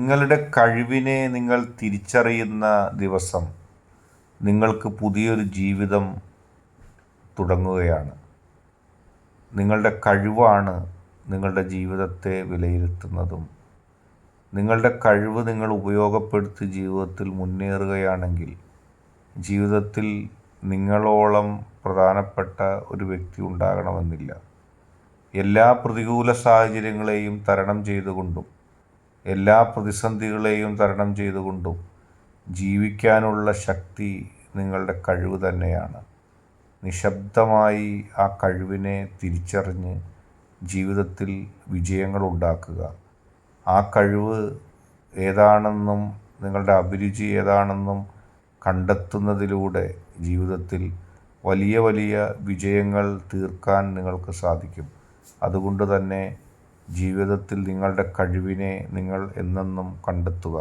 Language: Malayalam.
നിങ്ങളുടെ കഴിവിനെ നിങ്ങൾ തിരിച്ചറിയുന്ന ദിവസം നിങ്ങൾക്ക് പുതിയൊരു ജീവിതം തുടങ്ങുകയാണ്. നിങ്ങളുടെ കഴിവാണ് നിങ്ങളുടെ ജീവിതത്തെ വിലയിരുത്തുന്നതും. നിങ്ങളുടെ കഴിവ് നിങ്ങൾ ഉപയോഗപ്പെടുത്തി ജീവിതത്തിൽ മുന്നേറുകയാണെങ്കിൽ ജീവിതത്തിൽ നിങ്ങളോളം പ്രധാനപ്പെട്ട ഒരു വ്യക്തി ഉണ്ടാകണമെന്നില്ല. എല്ലാ പ്രതികൂല സാഹചര്യങ്ങളെയും തരണം ചെയ്തുകൊണ്ടും എല്ലാ പ്രതിസന്ധികളെയും തരണം ചെയ്തുകൊണ്ടും ജീവിക്കാനുള്ള ശക്തി നിങ്ങളുടെ കഴിവ് തന്നെയാണ്. നിശബ്ദമായി ആ കഴിവിനെ തിരിച്ചറിഞ്ഞ് ജീവിതത്തിൽ വിജയങ്ങൾ ഉണ്ടാക്കുക. ആ കഴിവ് ഏതാണെന്നും നിങ്ങളുടെ അഭിരുചി ഏതാണെന്നും കണ്ടെത്തുന്നതിലൂടെ ജീവിതത്തിൽ വലിയ വലിയ വിജയങ്ങൾ തീർക്കാൻ നിങ്ങൾക്ക് സാധിക്കും. അതുകൊണ്ട് തന്നെ ജീവിതത്തിൽ നിങ്ങളുടെ കഴിവിനെ നിങ്ങൾ എന്നെന്നും കണ്ടെത്തുക.